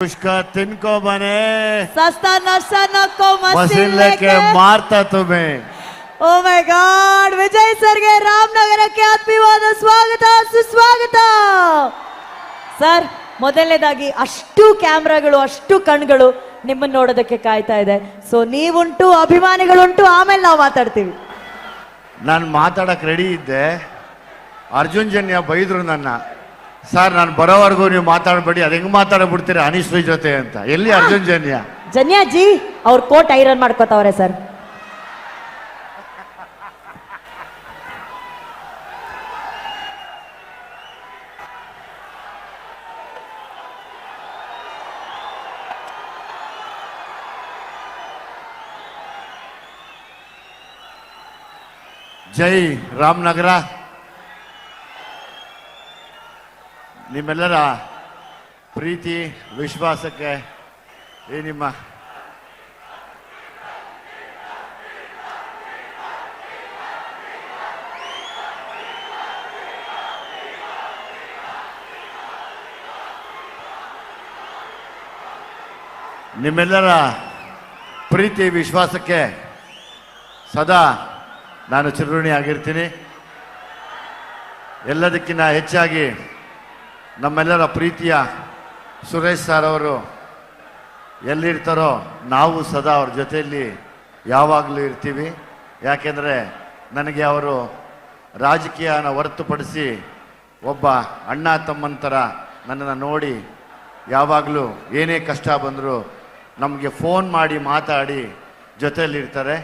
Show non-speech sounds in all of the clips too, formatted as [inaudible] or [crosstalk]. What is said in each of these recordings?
उसका तिनको बने सस्ता नशा नको मसीन मशीन लेके लेके ಮಾರ್ತಾ तुम्हें ಓ ಮೈ ಗಾಡ್ ವಿಜಯ್ ಸರ್ಗೆ ರಾಮನಗರಕ್ಕೆ ಆತ್ಮೀಯವಾದ ಸ್ವಾಗತ ಸುಸ್ವಾಗತ ಸರ್ ಮೊದಲನೇದಾಗಿ ಅಷ್ಟು ಕ್ಯಾಮ್ರಾಗಳು ಅಷ್ಟು ಕಣ್ಗಳು ನಿಮ್ಮನ್ನ ನೋಡೋದಕ್ಕೆ ಕಾಯ್ತಾ ಇದೆ ಸೊ ನೀವುಂಟು ಅಭಿಮಾನಿಗಳುಂಟು ಆಮೇಲೆ ನಾವು ಮಾತಾಡ್ತೀವಿ ನಾನು ಮಾತಾಡಕ್ ರೆಡಿ ಇದ್ದೆ ಅರ್ಜುನ್ ಜನ್ಯ ಬೈದ್ರು ನನ್ನ ಸರ್ ನಾನು ಬರೋವರೆಗೂ ನೀವು ಮಾತಾಡಬೇಡಿ. ಅದು ಹೆಂಗ್ ಮಾತಾಡ್ಬಿಡ್ತೀರಾ? ಅನಿಶ್ರೀ ಜೊತೆ ಅಂತ. ಎಲ್ಲಿ ಅರ್ಜುನ್ ಜನ್ಯ? ಜನ್ಯಾಜಿ ಅವ್ರ ಕೋಟ್ ಐರನ್ ಮಾಡ್ಕೋತಾವ್ರೆ ಸರ್ ಜೈ ರಾಮನಗರ. ನಿಮ್ಮೆಲ್ಲರ ಪ್ರೀತಿ ವಿಶ್ವಾಸಕ್ಕೆ ಈ ನಿಮ್ಮ ನಿಮ್ಮೆಲ್ಲರ ಪ್ರೀತಿ ವಿಶ್ವಾಸಕ್ಕೆ ಸದಾ ನಾನು ಚಿರುಣಿ ಆಗಿರ್ತೀನಿ ಎಲ್ಲದಕ್ಕಿಂತ ಹೆಚ್ಚಾಗಿ ನಮ್ಮೆಲ್ಲರ ಪ್ರೀತಿಯ ಸುರೇಶ್ ಸರ್ ಅವರು ಎಲ್ಲಿರ್ತಾರೋ ನಾವು ಸದಾ ಅವ್ರ ಜೊತೆಯಲ್ಲಿ ಯಾವಾಗಲೂ ಇರ್ತೀವಿ. ಯಾಕೆಂದರೆ ನನಗೆ ಅವರು ರಾಜಕೀಯನ ಹೊರತುಪಡಿಸಿ ಒಬ್ಬ ಅಣ್ಣ ತಮ್ಮನ ಥರ ನನ್ನನ್ನು ನೋಡಿ ಯಾವಾಗಲೂ ಏನೇ ಕಷ್ಟ ಬಂದರೂ ನಮಗೆ ಫೋನ್ ಮಾಡಿ ಮಾತಾಡಿ ಜೊತೆಯಲ್ಲಿರ್ತಾರೆ.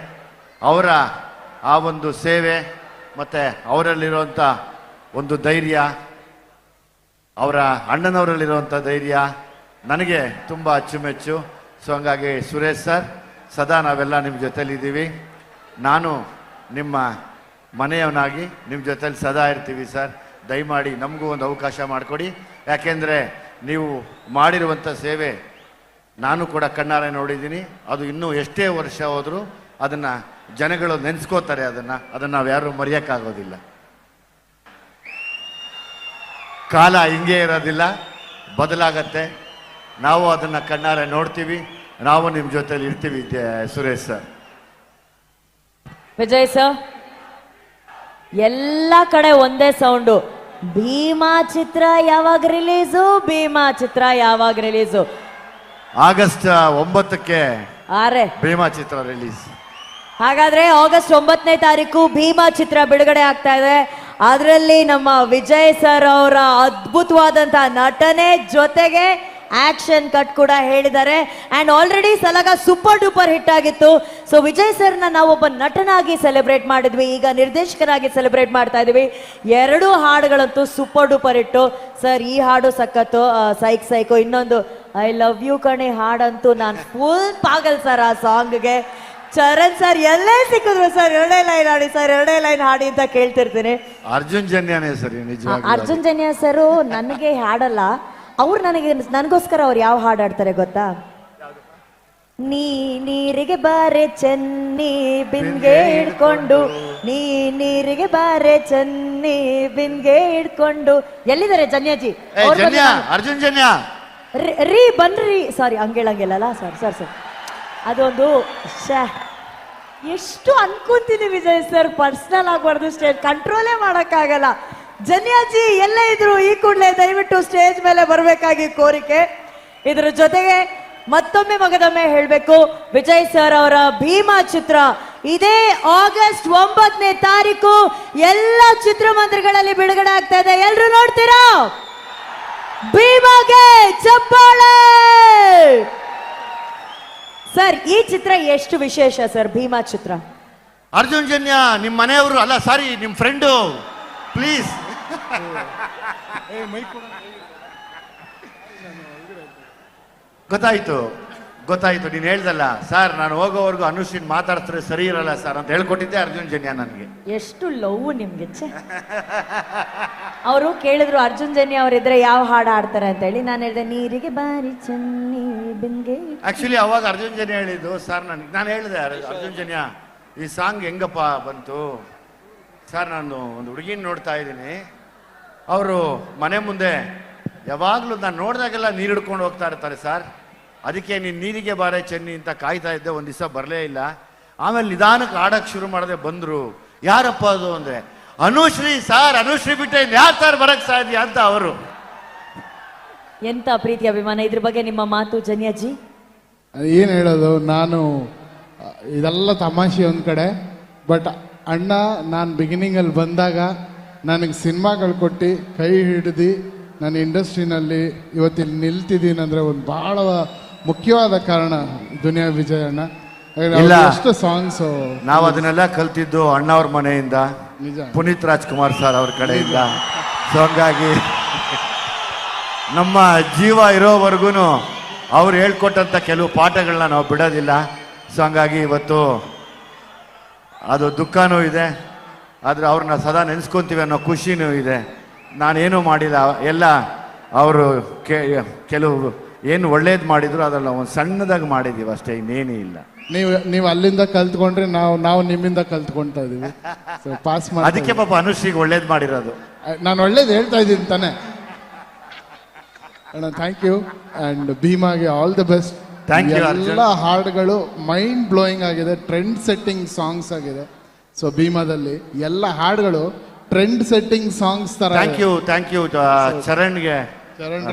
ಅವರ ಆ ಒಂದು ಸೇವೆ ಮತ್ತು ಅವರಲ್ಲಿರುವಂಥ ಒಂದು ಧೈರ್ಯ ಅವರ ಅಣ್ಣನವರಲ್ಲಿರುವಂಥ ಧೈರ್ಯ ನನಗೆ ತುಂಬ ಅಚ್ಚುಮೆಚ್ಚು. ಸೊ ಹಂಗಾಗಿ ಸುರೇಶ್ ಸರ್, ಸದಾ ನಾವೆಲ್ಲ ನಿಮ್ಮ ಜೊತೇಲಿದ್ದೀವಿ. ನಾನು ನಿಮ್ಮ ಮನೆಯವನಾಗಿ ನಿಮ್ಮ ಜೊತೇಲಿ ಸದಾ ಇರ್ತೀವಿ ಸರ್. ದಯಮಾಡಿ ನಮಗೂ ಒಂದು ಅವಕಾಶ ಮಾಡಿಕೊಡಿ. ಯಾಕೆಂದರೆ ನೀವು ಮಾಡಿರುವಂಥ ಸೇವೆ ನಾನು ಕೂಡ ಕಣ್ಣಾರೆ ನೋಡಿದ್ದೀನಿ. ಅದು ಇನ್ನೂ ಎಷ್ಟೇ ವರ್ಷ ಹೋದರೂ ಅದನ್ನು ಜನಗಳು ನೆನೆಸ್ಕೋತಾರೆ ಅದನ್ನು. ಅದನ್ನು ನಾವು ಯಾರೂ ಮರೆಯೋಕ್ಕಾಗೋದಿಲ್ಲ. ಕಾಲ ಹಿಂಗೆ ಇರೋದಿಲ್ಲ ಬದಲಾಗತ್ತೆ. ನಾವು ಅದನ್ನು ಕಣ್ಣಾರೆ ನೋಡ್ತೀವಿ ನಾವು ನಿಮ್ಮ ಜೊತೆಲಿ ಇರ್ತೀವಿ ಸುರೇಶ್ ಸರ್. ವಿಜಯ್ ಸರ್ ಎಲ್ಲ ಕಡೆ ಒಂದೇ ಸೌಂಡು. ಭೀಮಾ ಚಿತ್ರ ಯಾವಾಗ ರಿಲೀಸು ಭೀಮಾ ಚಿತ್ರ ಯಾವಾಗ ರಿಲೀಸು? ಆಗಸ್ಟ್ ಒಂಬತ್ತಕ್ಕೆ ಆರೆ. ಭೀಮಾ ಚಿತ್ರ ರಿಲೀಸ್. ಹಾಗಾದ್ರೆ ಆಗಸ್ಟ್ ಒಂಬತ್ತನೇ ತಾರೀಕು ಭೀಮಾ ಚಿತ್ರ ಬಿಡುಗಡೆ ಆಗ್ತಾ ಇದೆ. ಅದರಲ್ಲಿ ನಮ್ಮ ವಿಜಯ್ ಸರ್ ಅವರ ಅದ್ಭುತವಾದಂತಹ ನಟನೆ ಜೊತೆಗೆ ಆಕ್ಷನ್ ಕಟ್ ಕೂಡ ಹೇಳಿದ್ದಾರೆ. And already Salaga super duper hit ಆಗಿತ್ತು. ಸೊ ವಿಜಯ್ ಸರ್ನ ನಾವೊಬ್ಬ ನಟನಾಗಿ ಸೆಲೆಬ್ರೇಟ್ ಮಾಡಿದ್ವಿ. ಈಗ ನಿರ್ದೇಶಕರಾಗಿ ಸೆಲೆಬ್ರೇಟ್ ಮಾಡ್ತಾ ಇದೀವಿ. ಎರಡು ಹಾಡುಗಳಂತೂ ಸೂಪರ್ ಡೂಪರ್ ಹಿಟ್ಟು ಸರ್ ಈ ಹಾಡು ಸಖತ್ತು ಸೈಕ್ ಸೈಕು ಇನ್ನೊಂದು ಐ ಲವ್ ಯು ಕಣೆ ಹಾಡಂತೂ ನಾನು ಫುಲ್ ಪಾಗಲ್ ಸರ್ ಆ ಸಾಂಗ್ಗೆ ಚರಣ್ ಸರ್ ಎಲ್ಲೇ ಸಿಕ್ಕಿದ್ರು ಸರ್ ಎರಡೇ ಲೈನ್ ಹಾಡಿ ಸರ್ ಎರಡೇ ಲೈನ್ ಹಾಡಿ ಅಂತ ಕೇಳ್ತಿರ್ತೀನಿ. ಅರ್ಜುನ್ ಜನ್ಯಾನೇ ಸರಿ ನಿಜವಾಗಿ ಅರ್ಜುನ್ ಜನ್ಯ ಸರ್ ನನಗೆ ಹಾಡಲ್ಲ. ಅವ್ರು ನನಗೆ ನನಗೋಸ್ಕರ ಅವ್ರು ಯಾವ ಹಾಡು ಹಾಡ್ತಾರೆ ಗೊತ್ತಾ? ನೀ ನೀರಿಗೆ ಬಾರೆ ಚೆನ್ನಿ ಬಿನ್ಗೆ ಹಿಡ್ಕೊಂಡು ನೀ ನೀರಿಗೆ ಬಾರೆ ಚೆನ್ನಿ ಬಿಂದ್ಗೆ ಹಿಡ್ಕೊಂಡು. ಎಲ್ಲಿದ್ದಾರೆ ಜನ್ಯಾಜಿ? ಅವ್ರ್ ಅರ್ಜುನ್ ಜನ್ಯ. ರೀ- ರೀ ಬನ್ರಿ. ಸಾರಿ ಹಂಗೇಳಂಗಿಲ್ಲಲ್ಲ? ಸರ್ ಸರ್ ಸರ್ ಅದೊಂದು ಎಷ್ಟು ಅನ್ಕೊಂತೀನಿ ವಿಜಯ್ ಸರ್ ಪರ್ಸನಲ್ ಆಗಬಾರ್ದು ಸ್ಟೇಜ್ ಕಂಟ್ರೋಲೇ ಮಾಡೋಕ್ಕಾಗಲ್ಲ. ಜನ್ಯಾಜಿ ಎಲ್ಲ ಇದ್ರು ಈ ಕೂಡಲೇ ದಯವಿಟ್ಟು ಸ್ಟೇಜ್ ಮೇಲೆ ಬರಬೇಕಾಗಿ ಕೋರಿಕೆ. ಇದರ ಜೊತೆಗೆ ಮತ್ತೊಮ್ಮೆ ಮಗದೊಮ್ಮೆ ಹೇಳಬೇಕು, ವಿಜಯ್ ಸರ್ ಅವರ ಭೀಮಾ ಚಿತ್ರ. ಇದೇ ಆಗಸ್ಟ್ ಒಂಬತ್ತನೇ ತಾರೀಕು ಎಲ್ಲ ಚಿತ್ರಮಂದಿರಗಳಲ್ಲಿ ಬಿಡುಗಡೆ ಆಗ್ತಾ ಇದೆ. ಎಲ್ರು ನೋಡ್ತೀರಾ? ಭೀಮಾಗೆ ಚಪ್ಪಾಳೆ! ಸರ್ ಈ ಚಿತ್ರ ಎಷ್ಟು ವಿಶೇಷ ಸರ್ ಭೀಮಾ ಚಿತ್ರ? ಅರ್ಜುನ್ ಜನ್ಯ ನಿಮ್ಮ ಮನೆಯವರು ಅಲ್ಲ ಸಾರಿ ನಿಮ್ಮ ಫ್ರೆಂಡು ಪ್ಲೀಸ್ ಗೊತ್ತಾಯ್ತು. ಗೊತ್ತಾಯ್ತು ನೀನು ಹೇಳ್ದಲ್ಲ. ಸರ್ ನಾನು ಹೋಗೋವರೆಗೂ ಅನುಶ್ರೀನ್ ಮಾತಾಡ್ತಾರೆ ಸರಿ ಇರಲ್ಲ ಸರ್ ಅಂತ ಹೇಳ್ಕೊಟ್ಟಿದ್ದೆ ಅರ್ಜುನ್ ಜನ್ಯ ನನಗೆ. ಎಷ್ಟು ಲವ್ ನಿಮ್ಗೆ ಛೆ. ಅವರು ಕೇಳಿದ್ರು ಅರ್ಜುನ್ ಜನ್ಯ ಅವರಿದ್ರೆ ಯಾವ ಹಾಡು ಹಾಡ್ತಾರೆ? ಅಂತ ಹೇಳಿ ನಾನು ಹೇಳಿದೆ ನೀರಿಗೆ ಬಾರಿ ಚನ್ನಿ ಬಿಂಗೆ ಆಕ್ಚುಲಿ ಅವಾಗ ಅರ್ಜುನ್ ಜನ್ಯ ಹೇಳಿದ್ದು ಸರ್ ನನಗೆ ನಾನು ಹೇಳಿದೆ ಅರ್- ಅರ್ಜುನ್ ಜನ್ಯ ಈ ಸಾಂಗ್ ಹೆಂಗಪ್ಪ ಬಂತು? ಸರ್ ನಾನು ಒಂದು ಹುಡುಗಿನ ನೋಡ್ತಾ ಇದ್ದೀನಿ. ಅವರು ಮನೆ ಮುಂದೆ ಯಾವಾಗಲೂ ನಾನು ನೋಡಿದಾಗೆಲ್ಲ ನೀರು ಹಿಡ್ಕೊಂಡು ಹೋಗ್ತಾ ಇರ್ತಾರೆ ಸರ್. ಅದಕ್ಕೆ ನೀನು ನೀರಿಗೆ ಬಾರೆ ಚೆನ್ನಿ ಅಂತ ಕಾಯ್ತಾ ಇದ್ದೆ ಒಂದು ದಿವಸ ಬರಲೇ ಇಲ್ಲ. ಆಮೇಲೆ ನಿಧಾನಕ್ಕೆ ಆಡಕ್ಕೆ ಶುರು ಮಾಡದೆ ಬಂದರು. ಯಾರಪ್ಪ ಅದು ಅಂದರೆ ಅನುಶ್ರೀ ಸಾರ್ ಅನುಶ್ರೀ ಬಿಟ್ಟೆ ಯಾರು ಸರ್ ಬರಕ್ಕೆ ಸಾಧ್ಯ? ಅಂತ ಅವರು. ಎಂತ ಪ್ರೀತಿ ಅಭಿಮಾನ? ಇದ್ರ ಬಗ್ಗೆ ನಿಮ್ಮ ಮಾತು ಜನ್ಯಾಜಿ? ಏನು ಹೇಳೋದು ನಾನು ಇದೆಲ್ಲ ತಮಾಷೆ ಒಂದು ಕಡೆ ಬಟ್ ಅಣ್ಣ ನಾನು ಬಿಗಿನಿಂಗಲ್ಲಿ ಬಂದಾಗ ನನಗೆ ಸಿನಿಮಾಗಳು ಕೊಟ್ಟು ಕೈ ಹಿಡಿದು ನಾನು ಇಂಡಸ್ಟ್ರಿನಲ್ಲಿ ಇವತ್ತಿಲ್ಲಿ ನಿಲ್ತಿದ್ದೀನಿ ಅಂದರೆ ಒಂದು ಭಾಳ ಮುಖ್ಯವಾದ ಕಾರಣ ದುನಿಯಾ ವಿಜಯ್ ಅಣ್ಣ ಇಲ್ಲ. ಎಷ್ಟು ಸಾಂಗ್ಸು ನಾವು ಅದನ್ನೆಲ್ಲ ಕಲ್ತಿದ್ದು ಅಣ್ಣವ್ರ ಮನೆಯಿಂದ ನಿಜ. ಪುನೀತ್ ರಾಜ್ಕುಮಾರ್ ಸರ್ ಅವ್ರ ಕಡೆಯಿಂದ. ಸೊ ಹಂಗಾಗಿ ನಮ್ಮ ಜೀವ ಇರೋವರೆಗೂ ಅವ್ರು ಹೇಳ್ಕೊಟ್ಟಂಥ ಕೆಲವು ಪಾಠಗಳನ್ನ ನಾವು ಬಿಡೋದಿಲ್ಲ. ಸೊ ಹಂಗಾಗಿ ಇವತ್ತು ಅದು ದುಃಖನೂ ಇದೆ. ಆದರೆ ಅವ್ರನ್ನ ಸದಾ ನೆನೆಸ್ಕೊಂತೀವಿ ಅನ್ನೋ ಖುಷಿನೂ ಇದೆ. ನಾನೇನೂ ಮಾಡಿಲ್ಲ. ಎಲ್ಲ ಅವರು ಕೆಲವು ಏನು ಒಳ್ಳೇದು ಮಾಡಿದ್ರು ಅದೆಲ್ಲ ಒಂದು ಸಣ್ಣದಾಗಿ ಮಾಡಿದ್ದೀವಿ ಅಷ್ಟೇ ಇನ್ನೇನೂ ಇಲ್ಲ. ನೀವು ನೀವು ಅಲ್ಲಿಂದ ಕಲ್ತ್ಕೊಂಡ್ರೆ ನಾವು ನಾವು ನಿಮ್ಮಿಂದ ಕಲ್ತ್ಕೊಳ್ತಾ ಇದೀವಿ. ಪಾಸ್ ಮಾಡಿ ಅದಕ್ಕೆ ಪಾಪ ಅನುಶ್ರೀಗೆ ಒಳ್ಳೇದು ಮಾಡಿರೋದು. ನಾನು ಒಳ್ಳೇದು ಹೇಳ್ತಾ ಇದ್ದೀನಿ ತಾನೆ. ಅಣ್ಣ thank you and ಭೀಮಾಗೆ all the best thank you. ಎಲ್ಲ ಹಾಡುಗಳು ಮೈಂಡ್ ಬ್ಲೋಯಿಂಗ್ ಆಗಿದೆ ಟ್ರೆಂಡ್ ಸೆಟ್ಟಿಂಗ್ ಸಾಂಗ್ಸ್ ಆಗಿದೆ. ಸೊ ಭೀಮಾದಲ್ಲಿ ಎಲ್ಲ ಹಾಡುಗಳು ಟ್ರೆಂಡ್ ಸೆಟ್ಟಿಂಗ್ ಸಾಂಗ್ಸ್ ತರ ಥ್ಯಾಂಕ್ ಯು ಥ್ಯಾಂಕ್ ಯು ಚರಣ್ಗೆ ಚರಣ್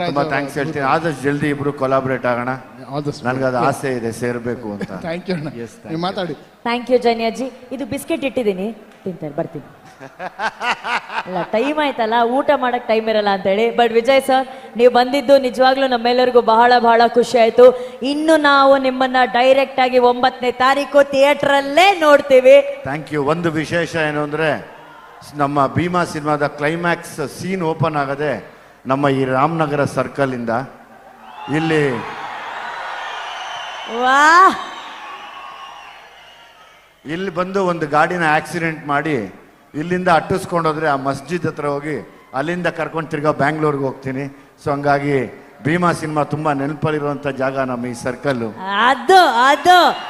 ತುಂಬಾ ಥ್ಯಾಂಕ್ಸ್ ಹೇಳ್ತೀನಿ. ಆದಷ್ಟು ಜಲ್ದಿ ಇಬ್ರು ಕೊಲಾಬ್ರೇಟ್ ಆಗೋಣ. ನನಗೆ ಅದು ಆಸೆ ಇದೆ ಸೇರಬೇಕು ಅಂತ. [laughs] ಥ್ಯಾಂಕ್ ಯು ಅಣ್ಣ. ನೀವು ಮಾತಾಡಿ. ಥ್ಯಾಂಕ್ ಯು ಜನಿಯಾಜಿ ಇದು ಬಿಸ್ಕೆಟ್ ಇಟ್ಟಿದ್ದೀನಿ. ತಿಂತಾರೆ ಬರ್ತೀನಿ. [laughs] ಅಲ್ಲ ಟೈಮ್ ಆಯ್ತಲ್ಲ ಊಟ ಮಾಡಕ್ ಟೈಮ್ ಇರಲ್ಲ ಅಂತೇಳಿ. ಬಟ್ ವಿಜಯ್ ಸರ್ ನೀವು ಬಂದಿದ್ದು ನಿಜವಾಗ್ಲೂ ನಮ್ಮೆಲ್ಲರಿಗೂ ಬಹಳ ಬಹಳ ಖುಷಿ ಆಯ್ತು. ಇನ್ನು ನಾವು ನಿಮ್ಮನ್ನ ಡೈರೆಕ್ಟ್ ಆಗಿ ಒಂಬತ್ತನೇ ತಾರೀಕು ಥಿಯೇಟರ್ ಅಲ್ಲೇ ನೋಡ್ತೀವಿ. ಥ್ಯಾಂಕ್ ಯು ಒಂದು ವಿಶೇಷ ಏನು ಅಂದ್ರೆ ನಮ್ಮ ಭೀಮಾ ಸಿನಿಮಾದ ಕ್ಲೈಮ್ಯಾಕ್ಸ್ ಸೀನ್ ಓಪನ್ ಆಗದೆ ನಮ್ಮ ಈ ರಾಮನಗರ ಸರ್ಕಲ್ ಇಂದ ಇಲ್ಲಿ ಇಲ್ಲಿ ಬಂದು ಒಂದು ಗಾಡಿನ ಆಕ್ಸಿಡೆಂಟ್ ಮಾಡಿ ಇಲ್ಲಿಂದ ಅಟ್ಟಿಸ್ಕೊಂಡೋದ್ರೆ ಆ ಮಸ್ಜಿದ್ ಹತ್ರ ಹೋಗಿ ಅಲ್ಲಿಂದ ಕರ್ಕೊಂಡು ತಿರ್ಗಾ ಬ್ಯಾಂಗ್ಳೂರ್ಗೆ ಹೋಗ್ತೀನಿ. ಸೊ ಹಂಗಾಗಿ ಭೀಮಾ ಸಿನಿಮಾ ತುಂಬಾ ನೆನಪಲ್ಲಿರುವಂಥ ಜಾಗ ನಮ್ಮ ಈ ಸರ್ಕಲ್ಲು ಅದು ಅದು.